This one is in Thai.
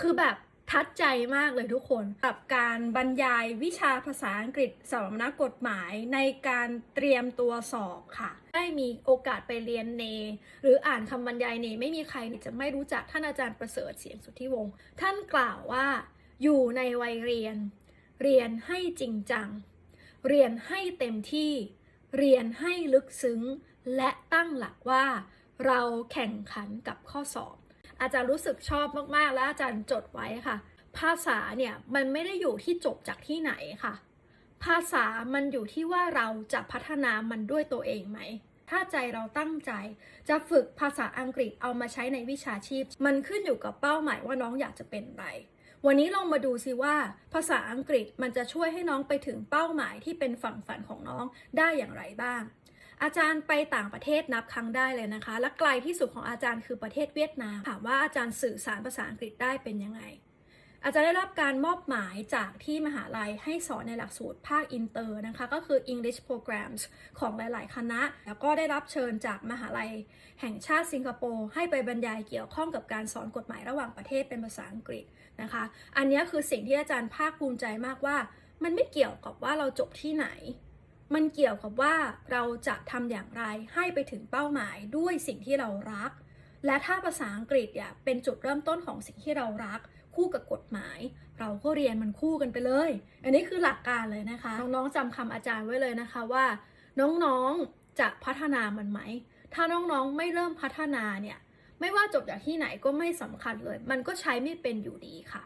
คือแบบทัดใจมากเลยทุกคนกับการบรรยายวิชาภาษาอังกฤษสำนักกฎหมายในการเตรียมตัวสอบค่ะ ได้มีโอกาสไปเรียนเน หรืออ่านคำบรรยายเน ไม่มีใครจะไม่รู้จักท่านอาจารย์ประเสริฐเสียงสุทธิวงศ์ท่านกล่าวว่า อยู่ในวัยเรียน เรียนให้จริงจัง เรียนให้เต็มที่ เรียนให้ลึกซึ้ง และตั้งหลักว่า เราแข่งขันกับข้อสอบ อาจารย์รู้สึกชอบมากๆ และอาจารย์จดไว้ค่ะ ภาษาเนี่ยมันไม่ได้อยู่ที่จบจากที่ไหนค่ะ ภาษามันอยู่ที่ว่าเราจะพัฒนามันด้วยตัวเองไหม ถ้าใจเราตั้งใจจะฝึกภาษาอังกฤษเอามาใช้ในวิชาชีพ มันขึ้นอยู่กับเป้าหมายว่าน้องอยากจะเป็นอะไรวันนี้ลองมาดูซิว่าภาษาอังกฤษมันจะช่วยให้น้องไปถึงเป้าหมายที่เป็นฝั่งฝันของน้องได้อย่างไรบ้าง อาจารย์ไปต่างประเทศนับครั้งได้เลยนะคะ และไกลที่สุดของอาจารย์คือประเทศเวียดนาม ถามว่าอาจารย์สื่อสารภาษาอังกฤษได้เป็นยังไง อาจารย์ได้รับการมอบหมายจากที่มหาลัยให้สอนในหลักสูตรภาคอินเตอร์นะคะ ก็คือ English Programs ของหลาย ๆ คณะ แล้วก็ได้รับเชิญจากมหาลัยแห่งชาติสิงคโปร์ให้ไปบรรยายเกี่ยวข้องกับการสอนกฎหมายระหว่างประเทศเป็นภาษาอังกฤษนะคะ อันนี้คือสิ่งที่อาจารย์ภาคภูมิใจมากว่า มันไม่เกี่ยวกับว่าเราจบที่ไหน มันเกี่ยวกับว่าเราจะทำอย่างไรให้ไปถึงเป้าหมายด้วยสิ่งที่เรารัก และถ้าภาษาอังกฤษเนี่ยเป็นจุดเริ่มต้นของสิ่งที่เรารัก คู่กับกฎหมาย เราก็เรียนมันคู่กันไปเลย อันนี้คือหลักการเลยนะคะ น้องๆจำคำอาจารย์ไว้เลยนะคะว่า น้องๆจะพัฒนามันไหม ถ้าน้องๆไม่เริ่มพัฒนาเนี่ยไม่ว่าจบจากที่ไหนก็ไม่สำคัญเลย มันก็ใช้ไม่เป็นอยู่ดีค่ะ